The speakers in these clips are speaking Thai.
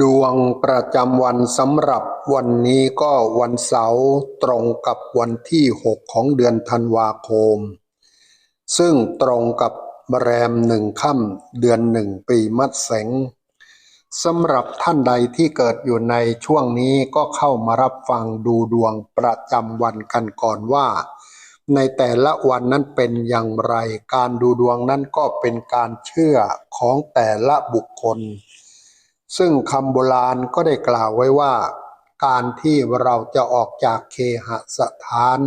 ดวงประจำวันสำหรับวันนี้ก็วันเสาร์ตรงกับวันที่ 6 ของเดือนธันวาคม ซึ่งตรงกับแรมหนึ่งค่ำเดือนหนึ่งปีมัดแสงสำหรับท่านใดที่เกิดอยู่ในช่วงนี้ก็เข้ามารับฟังดูดวงประจำวันกันก่อนว่า ในแต่ละวันนั้นเป็นอย่างไร การดูดวงนั้นก็เป็นการเชื่อของแต่ละบุคคล ซึ่งคำโบราณก็ได้กล่าวไว้ว่า การที่เราจะออกจากเคหสถาน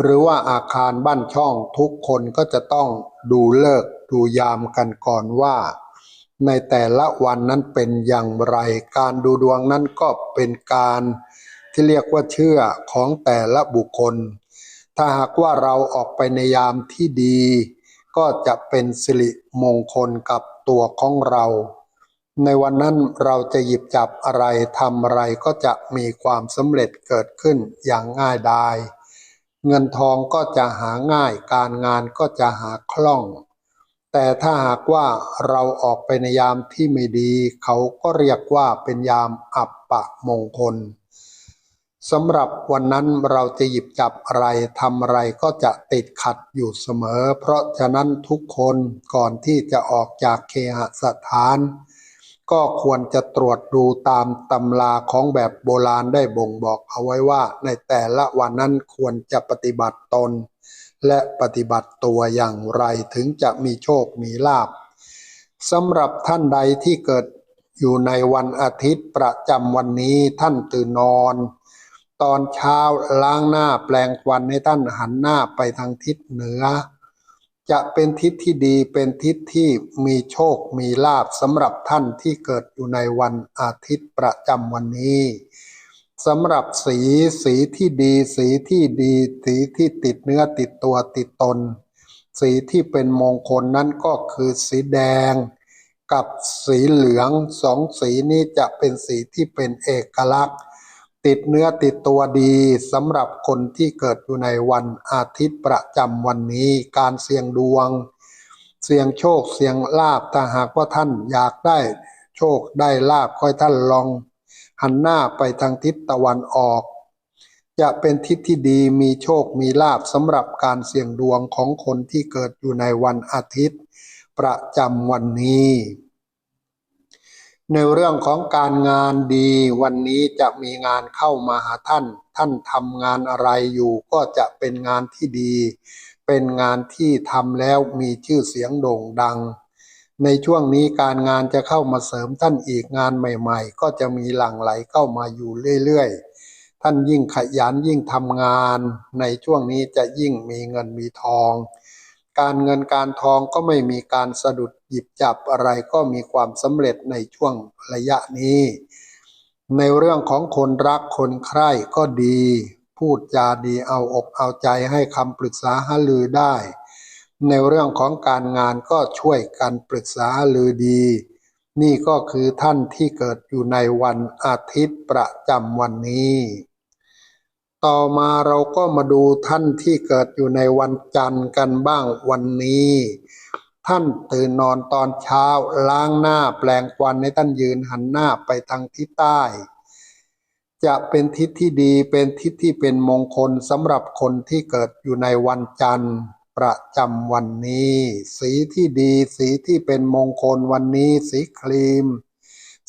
หรือว่าอาคารบ้านช่องทุกคนก็จะต้องดูเลิกดูยามกันก่อนว่า ในแต่ละวันนั้นเป็นอย่างไร การดูดวงนั้นก็เป็นการที่เรียกว่าเชื่อของแต่ละบุคคล ถ้าหากว่าเราออกไปในยามที่ดี ก็จะเป็นสิริมงคลกับตัวของเรา ในวันนั้นเราจะหยิบจับอะไรทำอะไรก็จะมีความสำเร็จเกิดขึ้นอย่างง่ายดาย เงินทองก็จะหาง่ายการงานก็จะหาคล่อง แต่ถ้าหากว่าเราออกไปในยามที่ไม่ดี เขาก็เรียกว่าเป็นยามอับปะมงคลสำหรับวันนั้นเราจะหยิบจับอะไรทำอะไรก็จะติดขัดอยู่เสมอ เพราะฉะนั้นทุกคนก่อนที่จะออกจากเคหสถาน ก็ควรจะตรวจดูตามตำราของแบบโบราณได้บ่งบอกเอาไว้ว่าในแต่ละวันนั้นควรจะปฏิบัติตน และปฏิบัติตัวอย่างไรถึงจะมีโชคมีลาภสำหรับท่านใดที่เกิดอยู่ในวันอาทิตย์ประจำวันนี้ท่านตื่นนอน ตอนเช้าล้างหน้าแปลงควันให้ท่านหันหน้าไปทางทิศเหนือ จะเป็นทิศที่ดีเป็นทิศที่มีโชคมีลาภสำหรับท่านที่เกิดอยู่ในวันอาทิตย์ประจำวันนี้สำหรับสีสีที่ดีสีที่ดีสีที่ติดเนื้อติดตัวติดตน สีที่เป็นมงคลนั้นก็คือสีแดง กับสีเหลืองสองสีนี้จะเป็นสีที่เป็นเอกลักษณ์ ติดเนื้อติดตัวดีสำหรับคนที่เกิดอยู่ในวันอาทิตย์ประจำวันนี้ การเสี่ยงดวง เสี่ยงโชคเสี่ยงลาบถ้าหากว่าท่านอยากได้โชคได้ลาบค่อยท่านลอง หันหน้าไปทางทิศตะวันออก จะเป็นทิศที่ดีมีโชคมีลาบสำหรับการเสี่ยงดวงของคนที่เกิดอยู่ในวันอาทิตย์ ประจำวันนี้ ในเรื่องของการงานดีวันนี้จะมีงานเข้ามาหาท่าน ท่านทำงานอะไรอยู่ก็จะเป็นงานที่ดี เป็นงานที่ทำแล้วมีชื่อเสียงโด่งดัง ในช่วงนี้การงานจะเข้ามาเสริมท่านอีกงานใหม่ ๆ ก็จะมีหลั่งไหลเข้ามาอยู่เรื่อยๆ ท่านยิ่งขยันยิ่งทำงาน ในช่วงนี้จะยิ่งมีเงินมีทอง การเงินการทองก็ไม่มีการสะดุด หยิบจับอะไรก็มีความสำเร็จในช่วงระยะนี้ ในเรื่องของคนรักคนใคร่ก็ดี พูดจาดีเอาอกเอาใจให้คำปรึกษาหารือได้ ในเรื่องของการงานก็ช่วยกันปรึกษาหารือดี นี่ก็คือท่านที่เกิดอยู่ในวันอาทิตย์ประจำวันนี้ต่อมาเราก็มาดูท่านที่เกิดอยู่ในวันจันทร์กันบ้างวันนี้ ท่านตื่นนอนตอนเช้าล้างหน้าแปลงควันให้ท่านยืนหันหน้าไปทางทิศใต้ จะเป็นทิศที่ดีเป็นทิศที่เป็นมงคลสำหรับคนที่เกิดอยู่ในวันจันทร์ประจำวันนี้ สีที่ดีสีที่เป็นมงคลวันนี้ สีครีม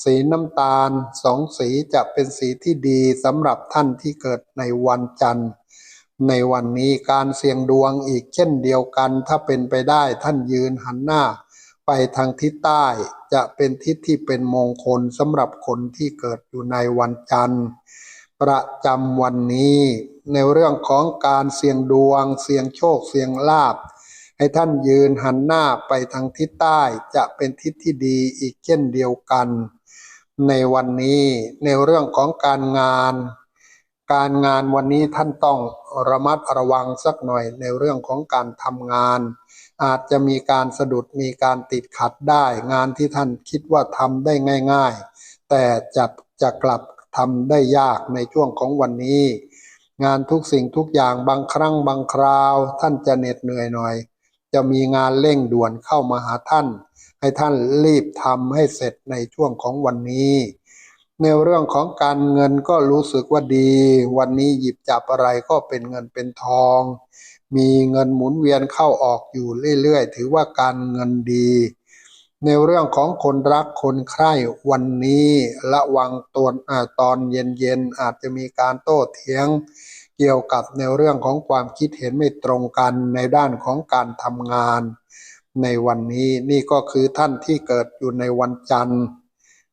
สีน้ำตาลสองสีจะเป็นสีที่ดีสำหรับท่านที่เกิดในวันจันทร์ ในวันนี้การเสี่ยงดวงอีกเช่นเดียวกัน ถ้าเป็นไปได้ท่านยืนหันหน้า ไปทางทิศใต้จะเป็นทิศที่เป็นมงคลสำหรับคนที่เกิดอยู่ในวันจันทร์ ประจำวันนี้ ในเรื่องของการเสี่ยงดวง เสี่ยงโชค เสี่ยงลาภให้ท่านยืนหันหน้าไปทางทิศใต้จะเป็นทิศที่ดีอีกเช่นเดียวกัน ในวันนี้ในเรื่องของการงาน การงานวันนี้ท่านต้อง ระมัดระวังสักหน่อยในเรื่องของการทำงาน อาจจะมีการสะดุดมีการติดขัดได้ งานที่ท่านคิดว่าทำได้ง่าย ๆ แต่จะจะกลับทำได้ยากในช่วงของวันนี้ งานทุกสิ่งทุกอย่างบางครั้งบางคราว ท่านจะเหน็ดเหนื่อยหน่อย จะมีงานเร่งด่วนเข้ามาหาท่าน ให้ท่านรีบทำให้เสร็จในช่วงของวันนี้ ในเรื่องของการเงินก็รู้สึกว่าดี วันนี้หยิบจับอะไรก็เป็นเงินเป็นทอง มีเงินหมุนเวียนเข้าออกอยู่เรื่อยๆ ถือว่าการเงินดี ในเรื่องของคนรักคนใคร่วันนี้ระวังตัวอตอนเย็นๆ อาจจะมีการโต้เถียง เกี่ยวกับในเรื่องของความคิดเห็นไม่ตรงกันในด้านของการทำงาน ในวันนี้นี่ก็คือท่านที่เกิดอยู่ในวันจันทร์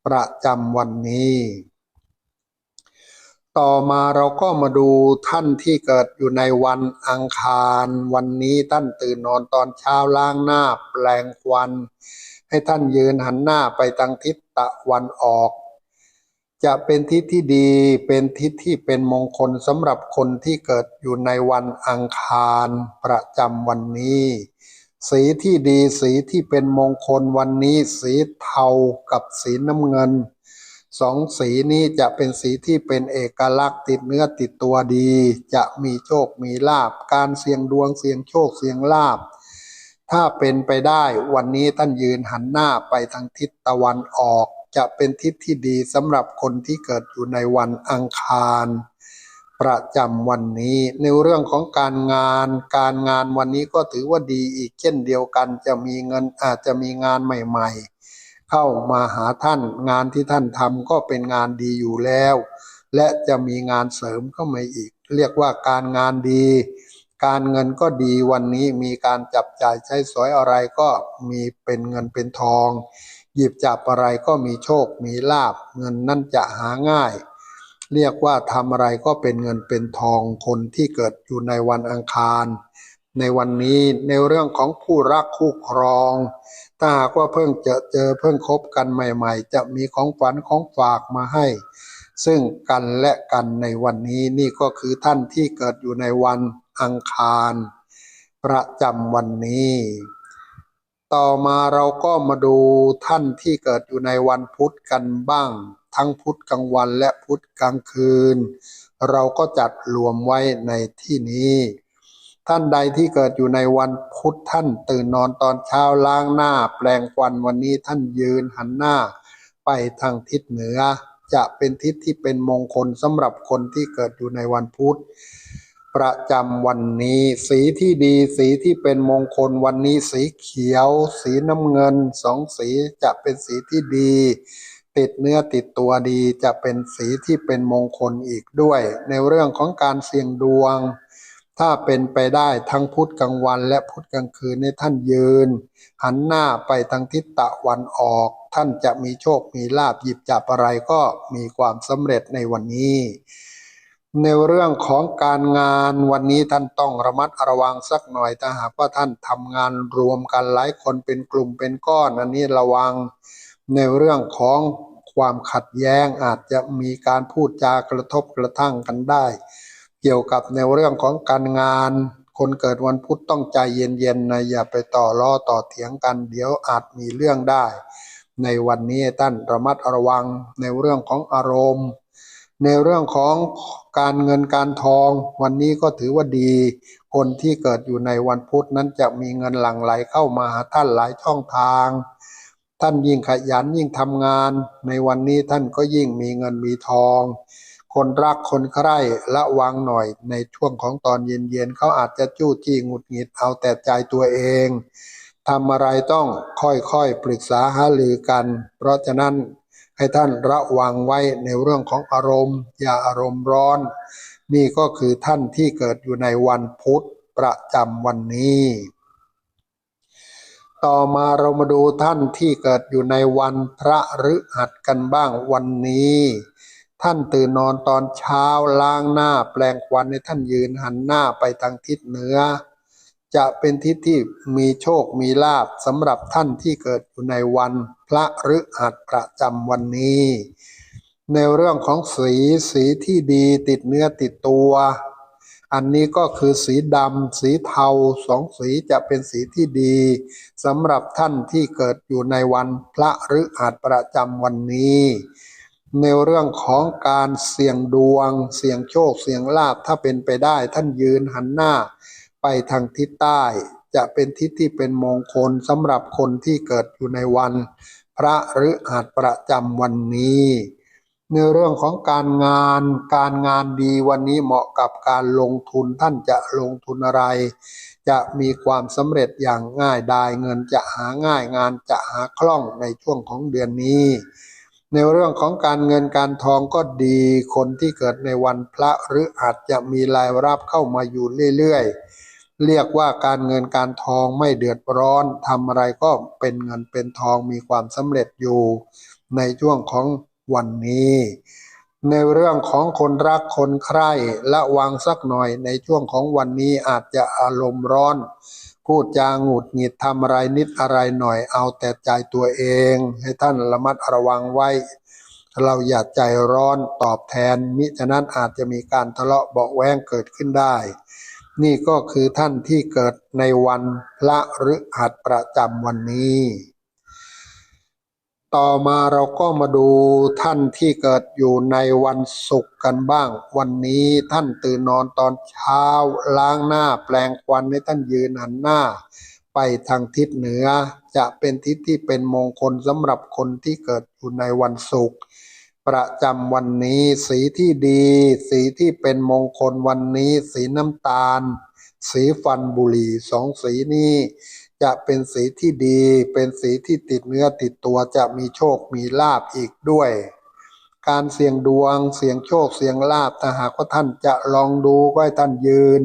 ประจำวันนี้ ต่อมาเราก็มาดูท่านที่เกิดอยู่ในวันอังคาร วันนี้ท่านตื่นนอนตอนเช้าล้างหน้าแปลงควัน ให้ท่านยืนหันหน้าไปทางทิศตะวันออก จะเป็นทิศที่ดีเป็นทิศที่เป็นมงคลสำหรับคนที่เกิดอยู่ในวันอังคารประจำวันนี้ สีที่ดีสีที่เป็นมงคลวันนี้ สีเทากับสีน้ำเงินสองสีนี้จะเป็นสีที่เป็นเอกลักษณ์ติดเนื้อติดตัวดี จะมีโชคมีลาบ การเสี่ยงดวงเสี่ยงโชคเสี่ยงลาบ ถ้าเป็นไปได้วันนี้ท่านยืนหันหน้าไปทางทิศตะวันออก จะเป็นทิศที่ดีสำหรับคนที่เกิดอยู่ในวันอังคาร ประจำวันนี้ ในเรื่องของการงานการงานวันนี้ก็ถือว่าดีอีกเช่นเดียวกันจะมีเงินอาจจะมีงานใหม่ ๆ เข้ามาหาท่านงานที่ท่านทำก็เป็นงานดีอยู่แล้ว และจะมีงานเสริมเข้ามาอีก เรียกว่าการงานดี การเงินก็ดีวันนี้มีการจับจ่ายใช้สอยอะไรก็มีเป็นเงินเป็นทอง หยิบจับอะไรก็มีโชคมีลาบเงินนั่นจะหาง่าย เรียกว่าทำอะไรก็เป็นเงินเป็นทองคนที่เกิดอยู่ในวันอังคาร ในวันนี้ในเรื่องของคู่รักคู่ครอง ถ้าหากว่าเพิ่งเจอเจอเพิ่งคบกันใหม่ ๆ จะมีของฝันของฝากมาให้ ซึ่งกันและกันในวันนี้นี่ก็คือท่านที่เกิดอยู่ในวันอังคาร ประจำวันนี้ ต่อมาเราก็มาดูท่านที่เกิดอยู่ในวันพุธกันบ้าง ทั้งพุธกลางวันและพุธกลางคืน เราก็จัดรวมไว้ในที่นี้ ท่านใดที่เกิดอยู่ในวันพุธท่านตื่นนอนตอนเช้าล้างหน้า แปลงควันวันนี้ท่านยืนหันหน้า ไปทางทิศเหนือ จะเป็นทิศที่เป็นมงคลสำหรับคนที่เกิดอยู่ในวันพุธประจำวันนี้สีที่ดีสีที่เป็นมงคลวันนี้สีเขียว สีน้ำเงินสองสีจะเป็นสีที่ดี ติดเนื้อติดตัวดีจะเป็นสีที่เป็นมงคลอีกด้วย ในเรื่องของการเสี่ยงดวง ถ้าเป็นไปได้ทั้งพุธกลางวัน และพุธกลางคืนในท่านยืน หันหน้าไปทางทิศตะวันออก ท่านจะมีโชคมีลาบหยิบจับอะไรก็มีความสำเร็จในวันนี้ ในเรื่องของการงานวันนี้ท่านต้องระมัดระวังสักหน่อยถ้าหากว่าท่านทำงานรวมกันหลายคนเป็นกลุ่มเป็นก้อนอันนี้ระวังในเรื่องของ ความขัดแย้งอาจจะมีการพูดจากระทบกระทั่งกันได้ เกี่ยวกับในเรื่องของการงาน คนเกิดวันพุธต้องใจเย็นๆนะอย่าไปต่อล้อต่อเถียงกัน เดี๋ยวอาจมีเรื่องได้ ในวันนี้ท่านระมัดระวังในเรื่องของอารมณ์ ในเรื่องของการเงินการทอง วันนี้ก็ถือว่าดี คนที่เกิดอยู่ในวันพุธนั้นจะมีเงินหลั่งไหลเข้ามาหาท่านหลายช่องทาง ท่านยิ่งขยันยิ่งทำงาน ในวันนี้ท่านก็ยิ่งมีเงินมีทอง คนรักคนใคร่ระวังหน่อย ในช่วงของตอนเย็นๆเขาอาจจะจู้จี้หงุดหงิดเอาแต่ใจตัวเองทำอะไรต้องค่อยๆปรึกษาหารือกัน เพราะฉะนั้นให้ท่านระวังไว้ในเรื่องของอารมณ์ อย่าอารมณ์ร้อน นี่ก็คือท่านที่เกิดอยู่ในวันพุธประจำวันนี้ ต่อมาเรามาดูท่านที่เกิดอยู่ในวันพระฤหัสกันบ้างวันนี้ ท่านตื่นนอนตอนเช้าล้างหน้าแปลงควันในท่านยืนหันหน้าไปทางทิศเหนือ จะเป็นทิศที่มีโชคมีลาบสำหรับท่านที่เกิดอยู่ในวันพระฤหัสประจำวันนี้ ในเรื่องของสีสีที่ดีติดเนื้อติดตัว อันนี้ก็คือสีดำสีเทาสองสีจะเป็นสีที่ดีสำหรับท่านที่เกิดอยู่ในวันพระฤหัสประจำวันนี้ ในเรื่องของการเสี่ยงดวง เสี่ยงโชคเสี่ยงลาภถ้าเป็นไปได้ท่านยืนหันหน้า ไปทางทิศใต้ จะเป็นทิศที่เป็นมงคลสำหรับคนที่เกิดอยู่ในวัน พระหรืออาจประจำวันนี้ ในเรื่องของการงานการงานดีวันนี้เหมาะกับการลงทุนท่านจะลงทุนอะไร จะมีความสำเร็จอย่างง่ายดายเงินจะหาง่ายงานจะหาคล่องในช่วงของเดือนนี้ ในเรื่องของการเงินการทองก็ดีคนที่เกิดในวันพระหรืออาจจะมีรายรับเข้ามาอยู่เรื่อยๆ เรียกว่าการเงินการทองไม่เดือดร้อนทำอะไรก็เป็นเงินเป็นทองมีความสำเร็จอยู่ในช่วงของ วันนี้ ในเรื่องของคนรักคนใคร่ระวังสักหน่อยในช่วงของวันนี้อาจจะอารมณ์ร้อน พูดจาหงุดหงิดทำอะไรนิดอะไรหน่อยเอาแต่ใจตัวเอง ให้ท่านระมัดระวังไว้ เราอย่าใจร้อนตอบแทน มิฉะนั้นอาจจะมีการทะเลาะเบาแวงเกิดขึ้นได้นี่ก็คือท่านที่เกิดในวันพระหรือหัดประจำวันนี้ ต่อมาเราก็มาดูท่านที่เกิดอยู่ในวันศุกร์กันบ้าง วันนี้ท่านตื่นนอนตอนเช้าล้างหน้าแปลงควันให้ท่านยืนหันหน้า ไปทางทิศเหนือ จะเป็นทิศที่เป็นมงคลสำหรับคนที่เกิดอยู่ในวันศุกร์ประจำวันนี้สีที่ดี สีที่เป็นมงคลวันนี้ สีน้ำตาล สีฟันบุหรี่สองสีนี้ จะเป็นสีที่ดี เป็นสีที่ติดเนื้อติดตัวจะมีโชคมีลาบอีกด้วย การเสี่ยงดวงเสี่ยงโชคเสี่ยงลาบถ้าหากว่าท่านจะลองดูก็ให้ท่านยืน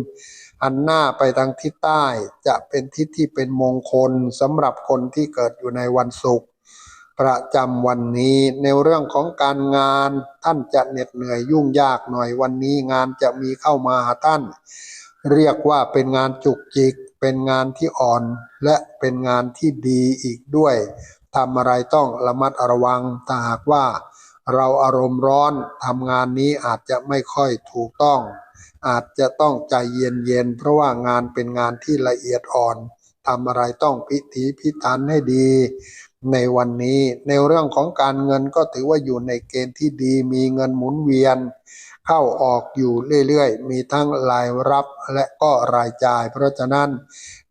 หันหน้าไปทางทิศใต้จะเป็นทิศที่เป็นมงคลสำหรับคนที่เกิดอยู่ในวันศุกร์ประจำวันนี้ในเรื่องของการงานท่านจะเหน็ดเหนื่อยยุ่งยากหน่อยวันนี้งานจะมีเข้ามาหาท่าน เรียกว่าเป็นงานจุกจิก เป็นงานที่อ่อนและเป็นงานที่ดีอีกด้วยทำอะไรต้องระมัดระวังถ้าหากว่า เราอารมณ์ร้อนทำงานนี้อาจจะไม่ค่อยถูกต้อง อาจจะต้องใจเย็นๆเพราะว่างานเป็นงานที่ละเอียดอ่อนทำอะไรต้องพิถีพิถันให้ดี ในวันนี้ในเรื่องของการเงินก็ถือว่าอยู่ในเกณฑ์ที่ดีมีเงินหมุนเวียน เข้าออกอยู่เรื่อยๆ มีทั้งรายรับและก็รายจ่าย เพราะฉะนั้น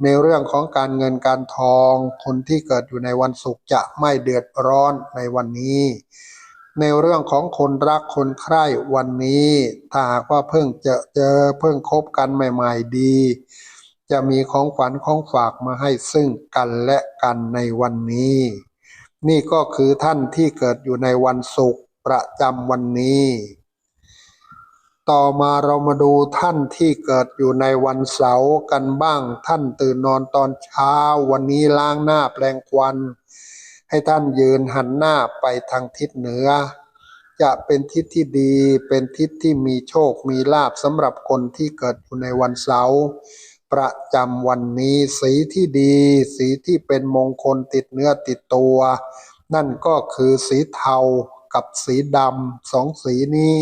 ในเรื่องของการเงินการทอง คนที่เกิดอยู่ในวันศุกร์จะไม่เดือดร้อนในวันนี้ ในเรื่องของคนรักคนใคร่วันนี้ถ้าหากว่าเพิ่งเจอเจอเพิ่งคบกันใหม่ ๆ ดี จะมีของขวัญของฝากมาให้ซึ่งกันและกันในวันนี้ นี่ก็คือท่านที่เกิดอยู่ในวันศุกร์ประจำวันนี้ ต่อมาเรามาดูท่านที่เกิดอยู่ในวันเสาร์กันบ้าง ท่านตื่นนอนตอนเช้า วันนี้ล้างหน้าแปลงควัน ให้ท่านยืนหันหน้าไปทางทิศเหนือ จะเป็นทิศที่ดีเป็นทิศที่มีโชคมีลาบสำหรับคนที่เกิดอยู่ในวันเสาร์ประจำวันนี้สีที่ดี สีที่เป็นมงคลติดเนื้อติดตัว นั่นก็คือสีเทากับสีดำสองสีนี้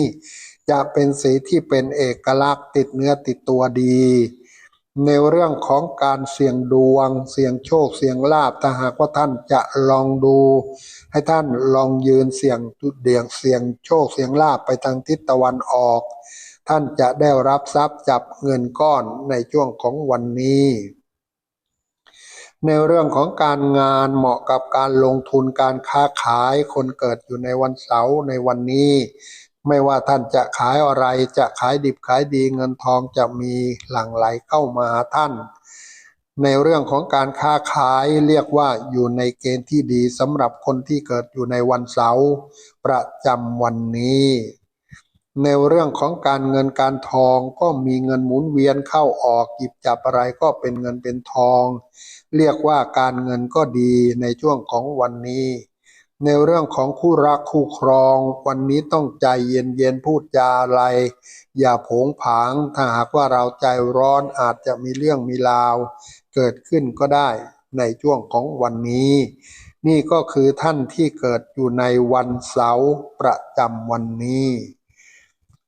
จะเป็นสีที่เป็นเอกลักษณ์ติดเนื้อติดตัวดี ในเรื่องของการเสี่ยงดวง เสี่ยงโชคเสี่ยงลาบถ้าหากว่าท่านจะลองดู ให้ท่านลองยืนเสี่ยงเดียงเสี่ยงโชคเสี่ยงลาบไปทางทิศตะวันออก ท่านจะได้รับทรัพย์จับเงินก้อนในช่วงของวันนี้ในเรื่องของการงานเหมาะกับการลงทุนการค้าขายคนเกิดอยู่ในวันเสาร์ในวันนี้ ไม่ว่าท่านจะขายอะไรจะขายดิบขายดีเงินทองจะมีหลั่งไหลเข้ามาท่าน ในเรื่องของการค้าขายเรียกว่าอยู่ในเกณฑ์ที่ดีสำหรับคนที่เกิดอยู่ในวันเสาร์ประจำวันนี้ ในเรื่องของการเงินการทองก็มีเงินหมุนเวียนเข้าออกหยิบจับอะไรก็เป็นเงินเป็นทอง เรียกว่าการเงินก็ดีในช่วงของวันนี้ ในเรื่องของคู่รักคู่ครอง วันนี้ต้องใจเย็นๆพูดจาอะไร อย่าผงผาง ถ้าหากว่าเราใจร้อนอาจจะมีเรื่องมีราว เกิดขึ้นก็ได้ในช่วงของวันนี้ นี่ก็คือท่านที่เกิดอยู่ในวันเสาร์ประจำวันนี้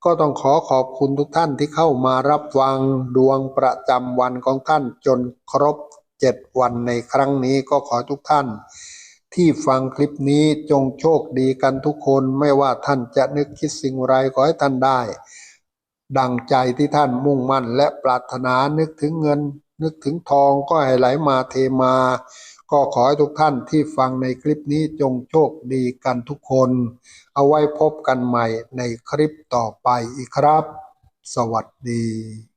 ก็ต้องขอขอบคุณทุกท่านที่เข้ามารับฟังดวงประจำวันของท่านจนครบเจ็ดวันในครั้งนี้ก็ขอทุกท่าน ที่ฟังคลิปนี้จงโชคดีกันทุกคนไม่ว่าท่านจะนึกคิดสิ่งไรขอให้ท่านได้ ดังใจที่ท่านมุ่งมั่นและปรารถนานึกถึงเงิน นึกถึงทองก็ให้ไหลมาเทมา ก็ขอให้ทุกท่านที่ฟังในคลิปนี้จงโชคดีกันทุกคน เอาไว้พบกันใหม่ในคลิปต่อไปอีกครับ สวัสดี